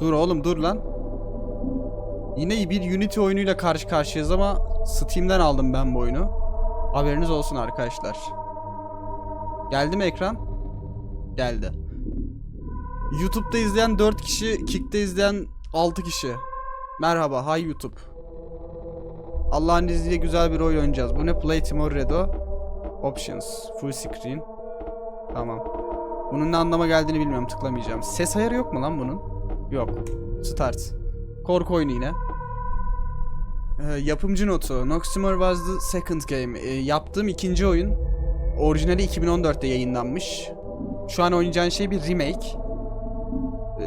Dur oğlum dur lan. Yine bir Unity oyunuyla karşı karşıyayız ama Steam'den aldım ben bu oyunu. Haberiniz olsun arkadaşlar. Geldi mi ekran? Geldi. YouTube'da izleyen 4 kişi, Kick'te izleyen 6 kişi. Merhaba, hay YouTube. Allah'ın izniyle güzel bir oyun oynayacağız. Bu ne? Play Tomorrow Options. Full screen. Tamam. Bunun ne anlama geldiğini bilmiyorum. Tıklamayacağım. Ses ayarı yok mu lan bunun? Yok. Start. Korku oyunu yine. Ee, yapımcı notu. Noximor was the second game. Ee, yaptığım ikinci oyun. Orijinali 2014'te yayınlanmış. Şu an oynayacağın şey bir remake.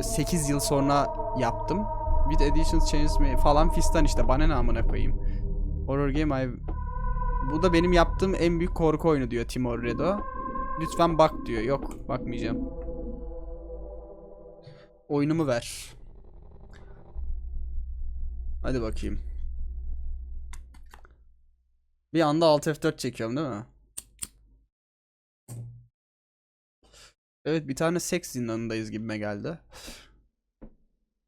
8 yıl sonra yaptım. With additions changes me falan fistan işte. Bana ne amına koyayım. Horror game I... Bu da benim yaptığım en büyük korku oyunu diyor Timor Redo. Lütfen bak diyor. Yok bakmayacağım. Oyunumu ver. Hadi bakayım. Bir anda Alt F4 çekiyorum değil mi? Evet bir tane seks zindanındayız gibime geldi.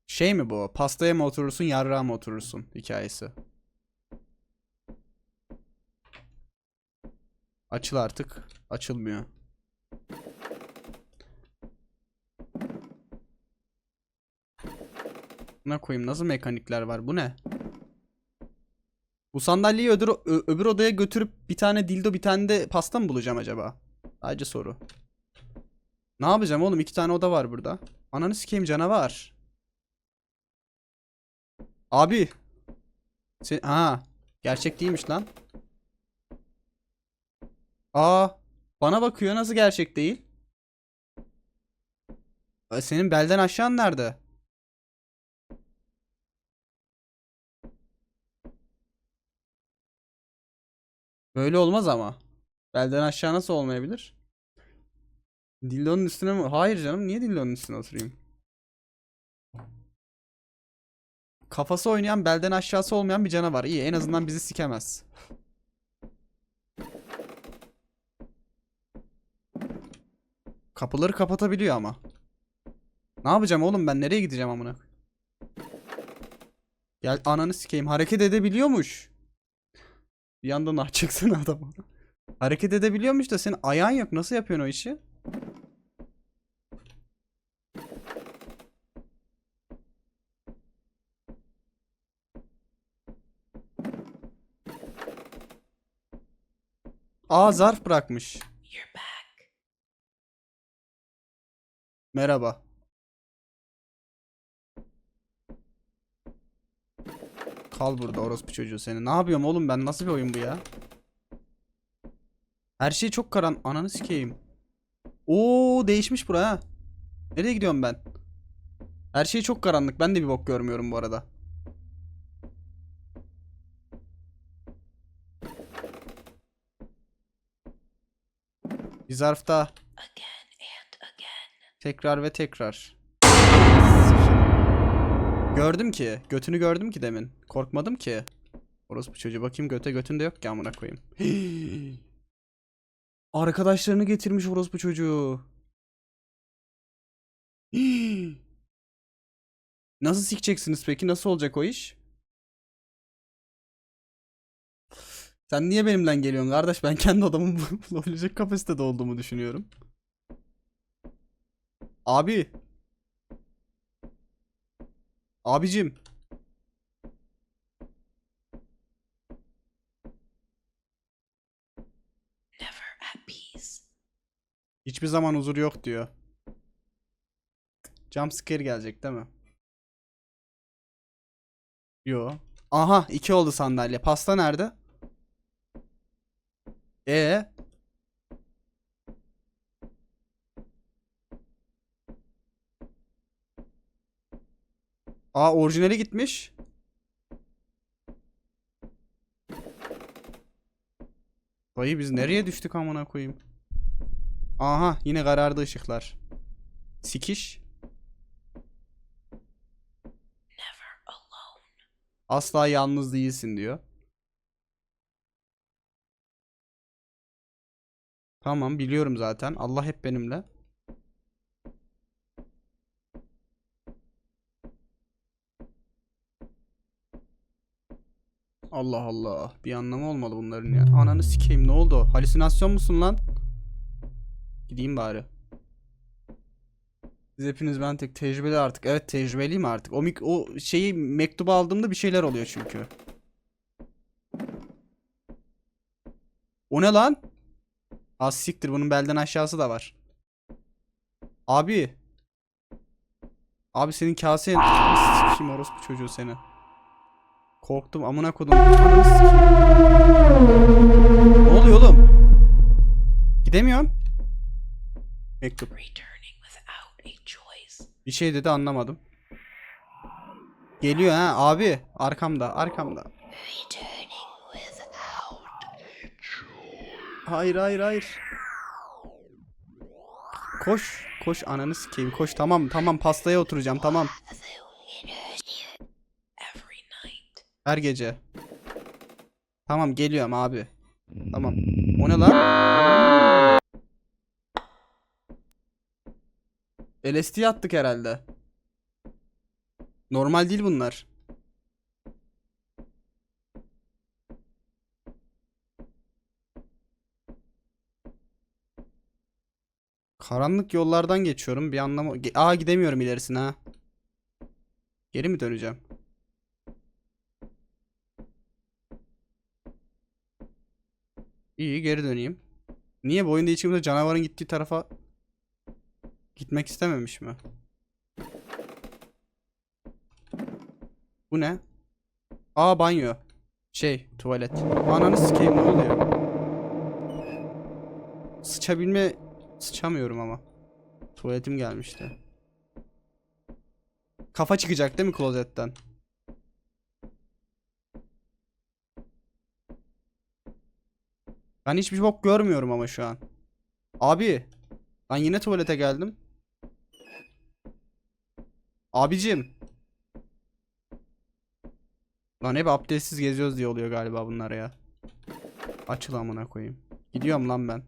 Şey mi bu? Pastaya mı oturursun, yarrağa mı oturursun hikayesi. Açıl artık. Açılmıyor. Buna koyayım. Nasıl mekanikler var? Bu ne? Bu sandalyeyi öbür, öbür odaya götürüp bir tane dildo bir tane de pasta mı bulacağım acaba? Sadece soru. Ne yapacağım oğlum? İki tane oda var burada. Ananı sikeyim canavar. Abi. Sen ha, gerçek değilmiş lan. Aa, bana bakıyor nasıl gerçek değil? Senin belden aşağın nerede? Böyle olmaz ama. Belden aşağı nasıl olmayabilir? Dillonun üstüne mi? Hayır canım niye dillonun üstüne oturayım? Kafası oynayan belden aşağısı olmayan bir canavar. İyi en azından bizi sikemez. Kapıları kapatabiliyor ama. Ne yapacağım oğlum ben nereye gideceğim amına? Gel ananı sikeyim hareket edebiliyormuş. Bir yandan ah çıksana adama. Hareket edebiliyormuş da senin ayağın yok. Nasıl yapıyorsun o işi? Aa zarf bırakmış. Merhaba. Kal burada orospu çocuğu seni. Ne yapıyorum oğlum ben? Nasıl bir oyun bu ya? Her şey çok karan. Ananı sikeyim. Oo değişmiş bura ha. Nereye gidiyorum ben? Her şey çok karanlık. Ben de bir bok görmüyorum bu arada. Bir zarf daha. Tekrar ve tekrar. Gördüm ki. Götünü gördüm ki demin. Korkmadım ki. Orospu çocuğu bakayım göte götünde yok ki amına koyayım. Arkadaşlarını getirmiş orospu çocuğu. Nasıl sikeceksiniz peki? Nasıl olacak o iş? Sen niye benimden geliyorsun kardeş? Ben kendi odamı bulabilecek kapasitede olduğumu düşünüyorum. Abi. Abicim. never at peace. Hiçbir zaman huzur yok diyor. Jump scare gelecek değil mi? Yo. Aha iki oldu sandalye. Pasta nerede? E Aa orijinali gitmiş. Dayı biz nereye düştük amına koyayım? Aha yine karardı ışıklar. Sikiş. Never alone. Asla yalnız değilsin diyor. Tamam biliyorum zaten. Allah hep benimle. Allah Allah. Bir anlamı olmalı bunların ya. Ananı sikeyim ne oldu? Halüsinasyon musun lan? Gideyim bari. Siz hepiniz ben tek tecrübeli artık. Evet tecrübeliyim artık. O, o şeyi mektubu aldığımda bir şeyler oluyor çünkü. O ne lan? Az siktir bunun belden aşağısı da var. Abi. Abi senin kasen... Sikeyim orospu çocuğu seni. Korktum amına kodum. Ne oluyor oğlum? Gidemiyorum. Mektup. Bir şey dedi anlamadım. Geliyor ha abi. Arkamda arkamda. Hayır hayır hayır. Koş. Koş ananı sikeyim. Koş tamam tamam pastaya oturacağım tamam. every night. Her gece. Tamam geliyorum abi. Tamam. O ne lan? LSD attık herhalde. Normal değil bunlar. Karanlık yollardan geçiyorum. Bir anlamı... Aa gidemiyorum ilerisine. Geri mi döneceğim? İyi geri döneyim. Niye bu oyunda hiç canavarın gittiği tarafa gitmek istememiş mi? Bu ne? Aa banyo. Şey tuvalet. Ananı sikeyim ne oluyor? Sıçabilme sıçamıyorum ama. Tuvaletim gelmişti. Kafa çıkacak değil mi klozetten? Ben hiçbir bok görmüyorum ama şu an. Abi. Ben yine tuvalete geldim. Abicim. Lan hep abdestsiz geziyoruz diye oluyor galiba bunlar ya. Açıl amına koyayım. Gidiyorum lan ben.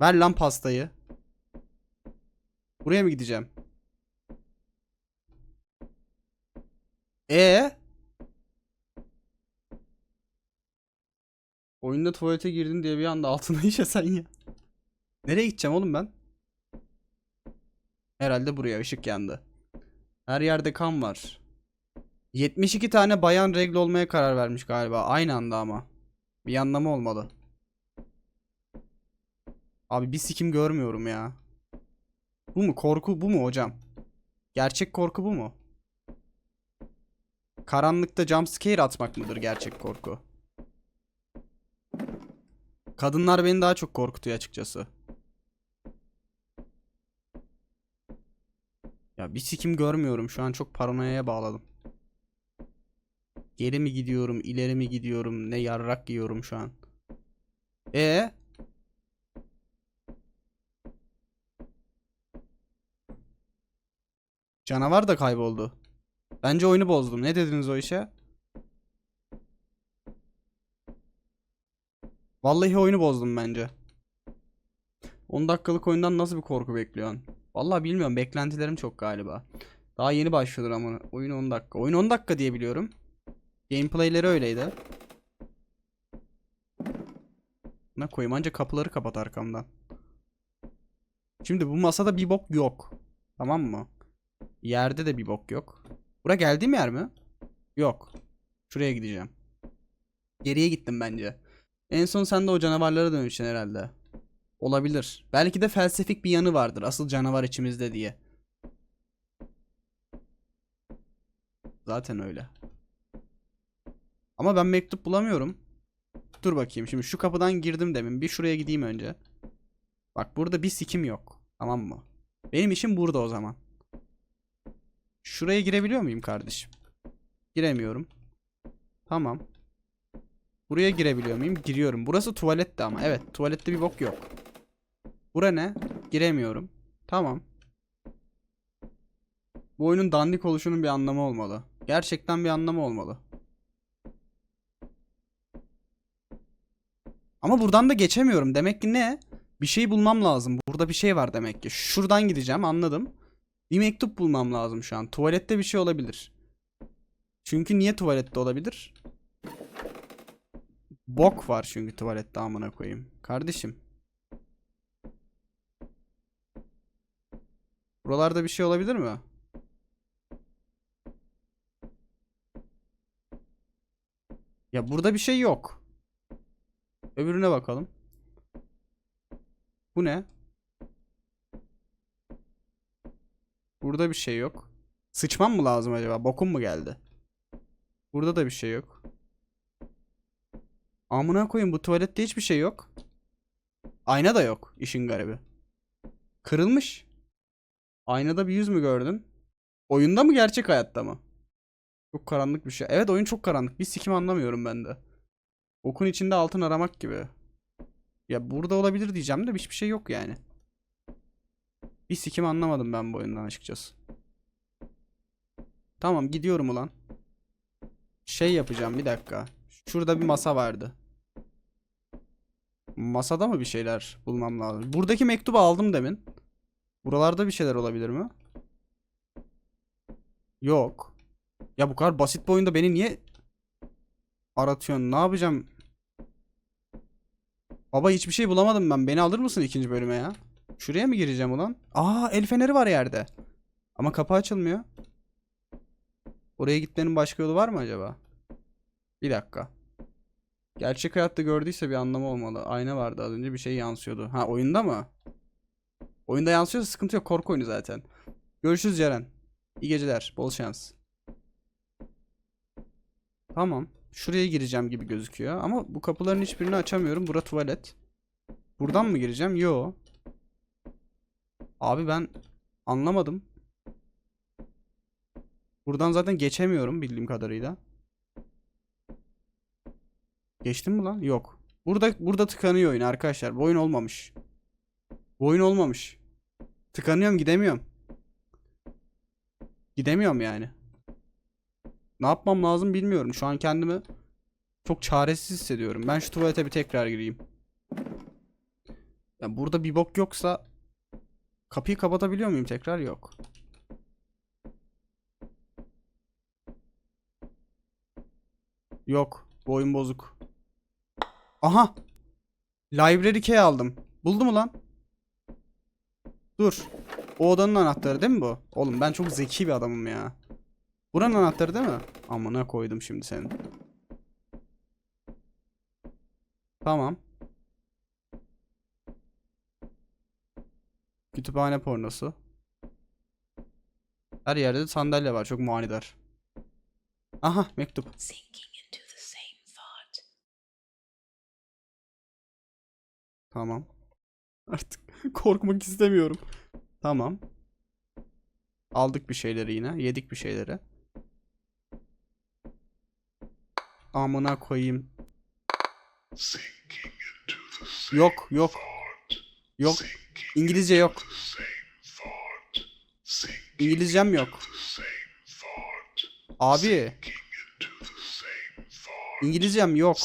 Ver lan pastayı. Buraya mı gideceğim? E Oyunda tuvalete girdin diye bir anda altına işesen ya. Nereye gideceğim oğlum ben? Herhalde buraya ışık yandı. Her yerde kan var. 72 tane bayan regl olmaya karar vermiş galiba. Aynı anda ama. Bir anlamı olmalı. Abi bir sikim görmüyorum ya. Bu mu? Korku bu mu hocam? Gerçek korku bu mu? Karanlıkta jumpscare atmak mıdır gerçek korku? Kadınlar beni daha çok korkutuyor açıkçası. Ya bir sikim görmüyorum. Şu an çok paranoyaya bağladım. Geri mi gidiyorum, ileri mi gidiyorum, ne yarrak yiyorum şu an. E Canavar da kayboldu. Bence oyunu bozdum. Ne dediniz o işe? Vallahi oyunu bozdum bence. 10 dakikalık oyundan nasıl bir korku bekliyorsun? Vallahi bilmiyorum. Beklentilerim çok galiba. Daha yeni başlıyordur ama oyun 10 dakika. Oyun 10 dakika diye biliyorum. Gameplay'leri öyleydi. Ne koyayım anca kapıları kapat arkamdan. Şimdi bu masada bir bok yok. Tamam mı? Yerde de bir bok yok. Bura geldiğim yer mi? Yok. Şuraya gideceğim. Geriye gittim bence. En son sen de o canavarlara dönüştün herhalde. Olabilir. Belki de felsefik bir yanı vardır. Asıl canavar içimizde diye. Zaten öyle. Ama ben mektup bulamıyorum. Dur bakayım. Şimdi şu kapıdan girdim demin. Bir şuraya gideyim önce. Bak burada bir sikim yok. Tamam mı? Benim işim burada o zaman. Şuraya girebiliyor muyum kardeşim? Giremiyorum. Tamam. Buraya girebiliyor muyum? Giriyorum. Burası tuvalette ama. Evet, tuvalette bir bok yok. Bura ne? Giremiyorum. Tamam. Bu oyunun dandik oluşunun bir anlamı olmalı. Gerçekten bir anlamı olmalı. Ama buradan da geçemiyorum. Demek ki ne? Bir şey bulmam lazım. Burada bir şey var demek ki. Şuradan gideceğim anladım. Bir mektup bulmam lazım şu an. Tuvalette bir şey olabilir. Çünkü niye tuvalette olabilir? Bok var çünkü tuvalette amına koyayım. Kardeşim. Buralarda bir şey olabilir mi? Ya burada bir şey yok. Öbürüne bakalım. Bu ne? Burada bir şey yok. Sıçmam mı lazım acaba? Bokum mu geldi? Burada da bir şey yok. Amına koyayım bu tuvalette hiçbir şey yok. Ayna da yok işin garibi. Kırılmış. Aynada bir yüz mü gördün? Oyunda mı gerçek hayatta mı? Çok karanlık bir şey. Evet oyun çok karanlık. Bir sikim anlamıyorum ben de. Okun içinde altın aramak gibi. Ya burada olabilir diyeceğim de hiçbir şey yok yani. Bir sikim anlamadım ben bu oyundan açıkçası. Tamam gidiyorum ulan. Şey yapacağım bir dakika. Şurada bir masa vardı. Masada mı bir şeyler bulmam lazım? Buradaki mektubu aldım demin. Buralarda bir şeyler olabilir mi? Yok. Ya bu kadar basit bir oyunda beni niye aratıyorsun? Ne yapacağım? Baba hiçbir şey bulamadım ben. Beni alır mısın ikinci bölüme ya? Şuraya mı gireceğim ulan? Aa el feneri var yerde. Ama kapı açılmıyor. Oraya gitmenin başka yolu var mı acaba? Bir dakika. Gerçek hayatta gördüyse bir anlamı olmalı. Ayna vardı az önce bir şey yansıyordu. Ha oyunda mı? Oyunda yansıyorsa sıkıntı yok. Korku oyunu zaten. Görüşürüz Ceren. İyi geceler. Bol şans. Tamam. Şuraya gireceğim gibi gözüküyor. Ama bu kapıların hiçbirini açamıyorum. Bura tuvalet. Buradan mı gireceğim? Yo. Abi ben anlamadım. Buradan zaten geçemiyorum bildiğim kadarıyla. Geçtim mi lan? Yok. Burada burada tıkanıyor oyun arkadaşlar. Bu oyun olmamış. Bu oyun olmamış. Tıkanıyorum gidemiyorum. Gidemiyorum yani. Ne yapmam lazım bilmiyorum. Şu an kendimi çok çaresiz hissediyorum. Ben şu tuvalete bir tekrar gireyim. Ya burada bir bok yoksa kapıyı kapatabiliyor muyum tekrar? Yok. Yok. Bu oyun bozuk. Aha. Library key aldım. Buldu mu lan? Dur. O odanın anahtarı değil mi bu? Oğlum ben çok zeki bir adamım ya. Buranın anahtarı değil mi? Amına koydum şimdi senin. Tamam. Kütüphane pornosu. Her yerde de sandalye var. Çok manidar. Aha mektup. Tamam. Artık korkmak istemiyorum. Tamam. Aldık bir şeyleri yine. Yedik bir şeyleri. Amına koyayım. Yok yok. Yok. İngilizce yok. İngilizcem yok. Abi. İngilizcem yok.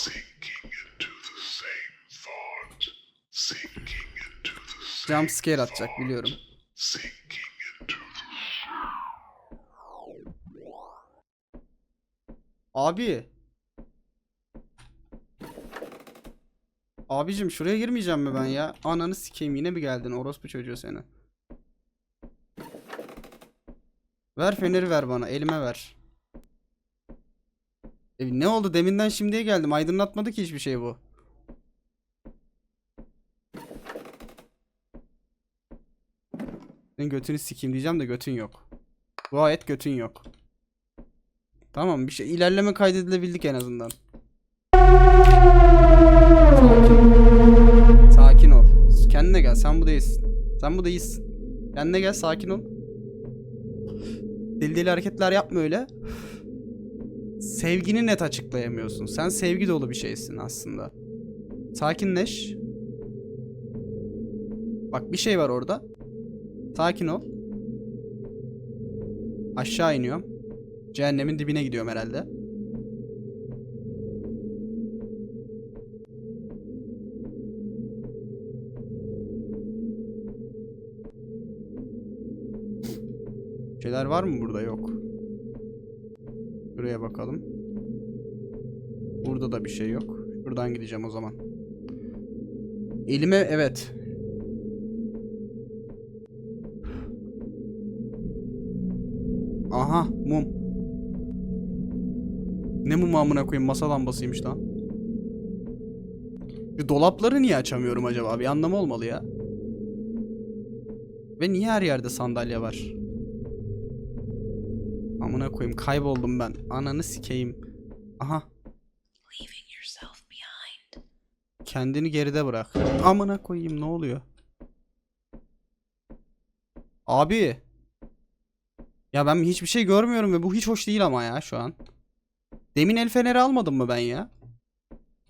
Jump atacak biliyorum. Abi. Abicim şuraya girmeyeceğim mi ben ya? Ananı sikeyim yine mi geldin orospu çocuğu seni? Ver feneri ver bana elime ver. E, ne oldu deminden şimdiye geldim aydınlatmadı ki hiçbir şey bu. Senin götünü sikeyim diyeceğim de götün yok. Dua et götün yok. Tamam bir şey ilerleme kaydedilebildik en azından. Sakin ol. Kendine gel. Sen bu değilsin. Sen bu değilsin. Kendine gel. Sakin ol. Deli deli hareketler yapma öyle. Sevgini net açıklayamıyorsun. Sen sevgi dolu bir şeysin aslında. Sakinleş. Bak bir şey var orada. Sakin ol. Aşağı iniyorum. Cehennemin dibine gidiyorum herhalde. Şeyler var mı burada? Yok. Buraya bakalım. Burada da bir şey yok. Buradan gideceğim o zaman. Elime evet. Mum. Ne mumu amına koyayım masa lambasıymış lan. Şu dolapları niye açamıyorum acaba? Bir anlamı olmalı ya. Ve niye her yerde sandalye var? Amına koyayım kayboldum ben. Ananı sikeyim. Aha kendini geride bırak. Amına koyayım ne oluyor? Abi. Ya ben hiçbir şey görmüyorum ve bu hiç hoş değil ama ya şu an. Demin el feneri almadım mı ben ya?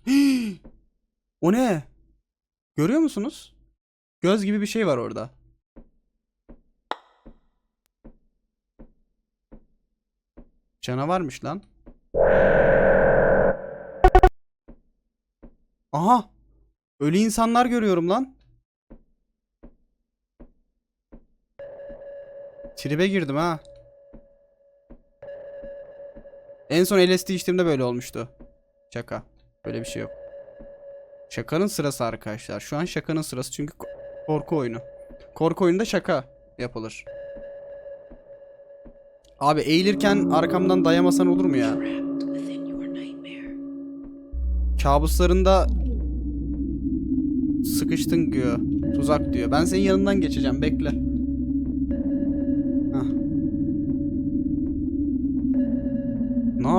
o ne? Görüyor musunuz? Göz gibi bir şey var orada. Canavarmış lan. Aha! Ölü insanlar görüyorum lan. Tribe girdim ha. En son LSD içtiğimde böyle olmuştu. Şaka. Böyle bir şey yok. Şakanın sırası arkadaşlar. Şu an şakanın sırası çünkü ko- korku oyunu. Korku oyununda şaka yapılır. Abi eğilirken arkamdan dayamasan olur mu ya? Kabuslarında sıkıştın diyor. Tuzak diyor. Ben senin yanından geçeceğim. Bekle.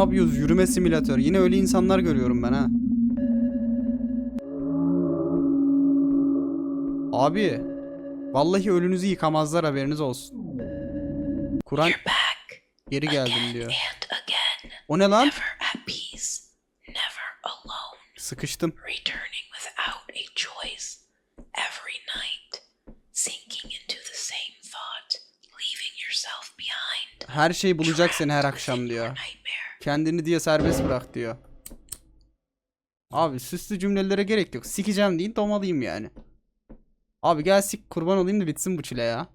Yapıyoruz? Yürüme simülatör. Yine öyle insanlar görüyorum ben ha. Abi. Vallahi ölünüzü yıkamazlar haberiniz olsun. Kur'an geri geldim diyor. O ne lan? Sıkıştım. Returning without a choice. Every night. Sinking into the same thought. Leaving yourself behind. Her şey bulacak seni her akşam diyor. Kendini diye serbest bırak diyor. Abi süslü cümlelere gerek yok. Sikeceğim deyin domalıyım yani. Abi gel sik kurban olayım da bitsin bu çile ya.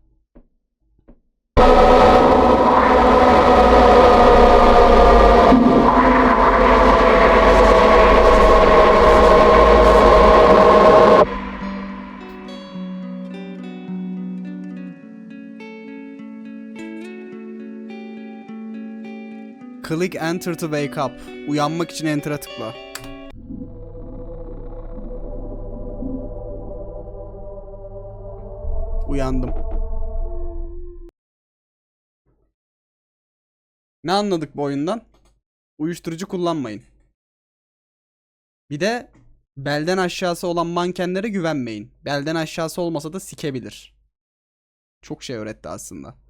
Click enter to wake up. Uyanmak için enter'a tıkla. Uyandım. Ne anladık bu oyundan? Uyuşturucu kullanmayın. Bir de belden aşağısı olan mankenlere güvenmeyin. Belden aşağısı olmasa da sikebilir. Çok şey öğretti aslında.